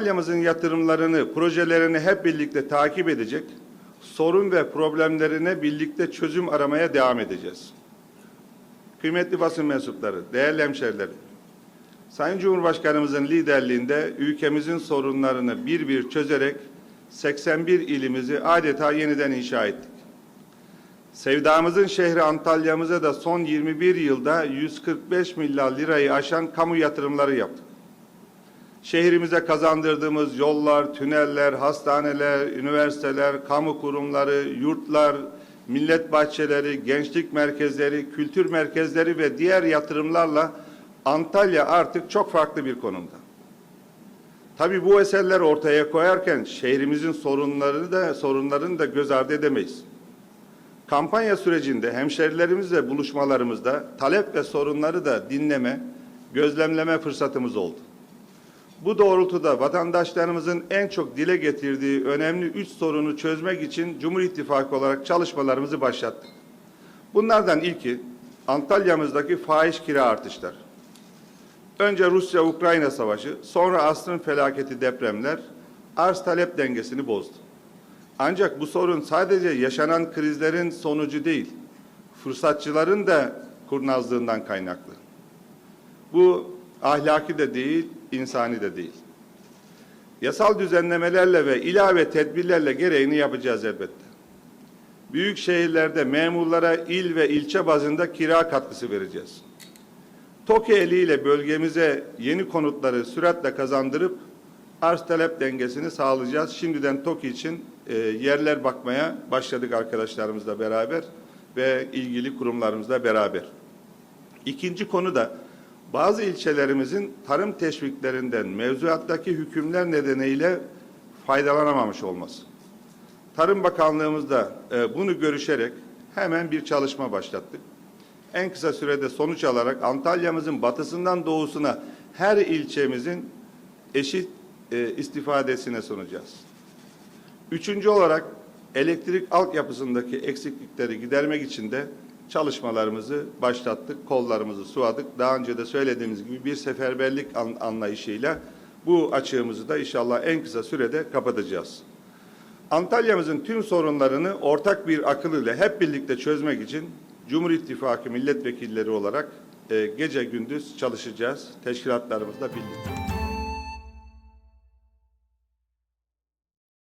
Antalya'mızın yatırımlarını, projelerini hep birlikte takip edecek, sorun ve problemlerine birlikte çözüm aramaya devam edeceğiz. Kıymetli basın mensupları, değerli hemşerilerim, Sayın Cumhurbaşkanımızın liderliğinde ülkemizin sorunlarını bir bir çözerek 81 ilimizi adeta yeniden inşa ettik. Sevdamızın şehri Antalya'mıza da son 21 yılda 145 milyar lirayı aşan kamu yatırımları yaptık. Şehrimize kazandırdığımız yollar, tüneller, hastaneler, üniversiteler, kamu kurumları, yurtlar, millet bahçeleri, gençlik merkezleri, kültür merkezleri ve diğer yatırımlarla Antalya artık çok farklı bir konumda. Tabii bu eserler ortaya koyarken şehrimizin sorunlarını da sorunlarını da göz ardı edemeyiz. Kampanya sürecinde hemşerilerimizle buluşmalarımızda talep ve sorunları da dinleme, gözlemleme fırsatımız oldu. Bu doğrultuda vatandaşlarımızın en çok dile getirdiği önemli üç sorunu çözmek için Cumhur İttifakı olarak çalışmalarımızı başlattık. Bunlardan ilki Antalya'mızdaki fahiş kira artışları. Önce Rusya-Ukrayna savaşı, sonra asrın felaketi depremler arz talep dengesini bozdu. Ancak bu sorun sadece yaşanan krizlerin sonucu değil, fırsatçıların da kurnazlığından kaynaklı. Bu ahlaki de değil, insani de değil. Yasal düzenlemelerle ve ilave tedbirlerle gereğini yapacağız elbette. Büyük şehirlerde memurlara il ve ilçe bazında kira katkısı vereceğiz. TOKİ eliyle bölgemize yeni konutları süratle kazandırıp arz talep dengesini sağlayacağız. Şimdiden TOKİ için e, yerler bakmaya başladık arkadaşlarımızla beraber ve ilgili kurumlarımızla beraber. İkinci konu da bazı ilçelerimizin tarım teşviklerinden mevzuattaki hükümler nedeniyle faydalanamamış olması. Tarım Bakanlığımızda e, bunu görüşerek hemen bir çalışma başlattık. En kısa sürede sonuç alarak Antalya'mızın batısından doğusuna her ilçemizin eşit e, istifadesine sunacağız. Üçüncü olarak elektrik altyapısındaki eksiklikleri gidermek için de çalışmalarımızı başlattık, kollarımızı suadık. Daha önce de söylediğimiz gibi bir seferberlik an, anlayışıyla bu açığımızı da inşallah en kısa sürede kapatacağız. Antalya'mızın tüm sorunlarını ortak bir akıl ile hep birlikte çözmek için Cumhur İttifakı milletvekilleri olarak e, gece gündüz çalışacağız teşkilatlarımızla birlikte.